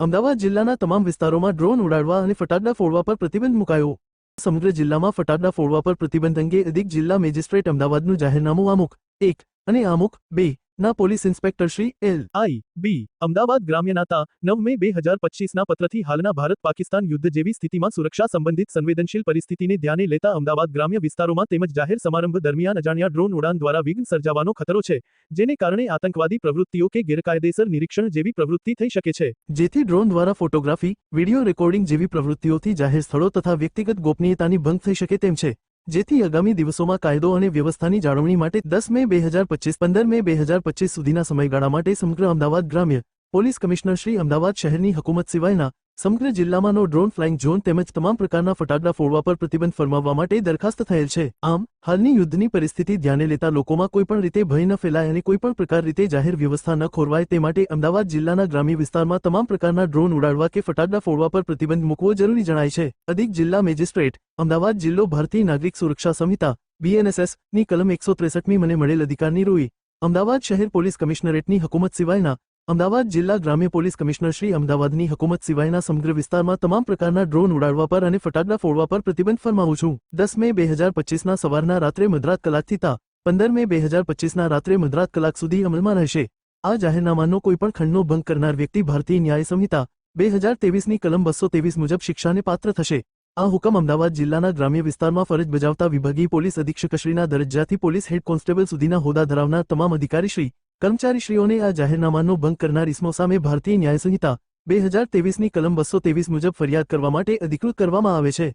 અમદાવાદ જિલ્લાના તમામ વિસ્તારોમાં ડ્રોન ઉડાડવા અને ફટાકડા ફોડવા પર પ્રતિબંધ મુકાયો. સમગ્ર જિલ્લામાં ફટાકડા ફોડવા પર પ્રતિબંધ અંગે અધિક જિલ્લા મેજિસ્ટ્રેટ અમદાવાદનું જાહેરનામું આમુખ એક અને આમુખ બે ના police inspector Shri L I B Ahmedabad ગ્રામ્યનાતા નવ મે બે હજાર પચીસના પત્રથી હાલના ભારત પાકિસ્તાન યુદ્ધ જેવી સ્થિતિમાં સુરક્ષા સંબંધિત સંવેદનશીલ પરિસ્થિતિને ધ્યાને લેતા અમદાવાદ ગ્રામ્ય વિસ્તારોમાં તેમજ જાહેર સમારંભ દરમિયાન અજાણ્યા ડ્રોન ઉડાન દ્વારા વિઘ્ન સર્જાવાનો ખતરો છે, જેને કારણે આતંકવાદી પ્રવૃત્તિઓ કે ગેરકાયદેસર નિરીક્ષણ જેવી પ્રવૃત્તિ થઈ શકે છે. જેથી ડ્રોન દ્વારા ફોટોગ્રાફી, વીડિયો રેકોર્ડિંગ જેવી પ્રવૃત્તિઓથી જાહેર સ્થળો તથા વ્યક્તિગત ગોપનીયતાની ભંગ થઈ શકે તેમ છે. જેથી આગામી દિવસોમાં કાયદો અને વ્યવસ્થાની જાળવણી માટે દસ મે બે હજાર પચીસ, પંદર મે બે હજાર પચીસ સુધીના સમયગાળા માટે સમગ્ર અમદાવાદ ગ્રામ્ય પોલીસ કમિશનર શ્રી અમદાવાદ શહેરની હકુમત સિવાયના સમગ્ર જિલ્લામાંનો ડ્રોન ફ્લાઇંગ ઝોન તેમજ તમામ પ્રકારના ફટાકડા ફોડવા પર પ્રતિબંધ ફરમાવવા માટે દરખાસ્ત થયેલ છે. આમ, હાલની યુદ્ધની પરિસ્થિતિ ધ્યાને લેતા લોકોમાં કોઈપણ રીતે ભય ન ફેલાય અને કોઈપણ પ્રકાર રીતે જાહેર વ્યવસ્થા ન ખોરવાય તે માટે અમદાવાદ જિલ્લાના ગ્રામ્ય વિસ્તારમાં તમામ પ્રકારના ડ્રોન ઉડાડવા કે ફટાકડા ફોડવા પર પ્રતિબંધ મૂકવો જરૂરી જણાય છે. અધિક જિલ્લા મેજિસ્ટ્રેટ, અમદાવાદ જિલ્લો ભારતીય નાગરિક સુરક્ષા સંહિતા બીએનએસએસની કલમ એકસો ત્રેસઠમી મને મળેલ અધિકારની રૂઈ. અમદાવાદ શહેર પોલીસ કમિશનરેટની હકુમત સિવાયના અમદાવાદ જિલ્લા ગ્રામ્ય પોલીસ કમિશનર શ્રી અમદાવાદની હકુમત સિવાયના સમગ્ર વિસ્તારમાં તમામ પ્રકારના ડ્રોન ઉડાડવા પર અને ફટાકડા ફોડવા પર પ્રતિબંધ ફરમાવું છું. દસ મે બે હજાર પચીસના સવારના રાત્રે મધરાત કલાકથી તા પંદર મે બે હજાર પચીસના રાત્રે મધરાત કલાક સુધી અમલમાં રહેશે. આ જાહેરનામાનો કોઈપણ ખંડનો ભંગ કરનાર વ્યક્તિ ભારતીય ન્યાય સંહિતા બે હજાર તેવીસની કલમ બસો તેવીસ મુજબ શિક્ષાને પાત્ર થશે. આ હુકમ અમદાવાદ જિલ્લાના ગ્રામ્ય વિસ્તારમાં ફરજ બજાવતા વિભાગીય પોલીસ અધિક્ષકશ્રીના દરજ્જાથી પોલીસ હેડ કોન્સ્ટેબલ સુધીના હોદ્દા ધરાવનાર તમામ અધિકારીશ્રી કર્મચારીશ્રીઓને આ જાહેરનામાનો ભંગ કરનાર ઇસમો સામે ભારતીય ન્યાય સંહિતા બે હજાર તેવીસની કલમ બસો તેવીસ મુજબ ફરિયાદ કરવા માટે અધિકૃત કરવામાં આવે છે.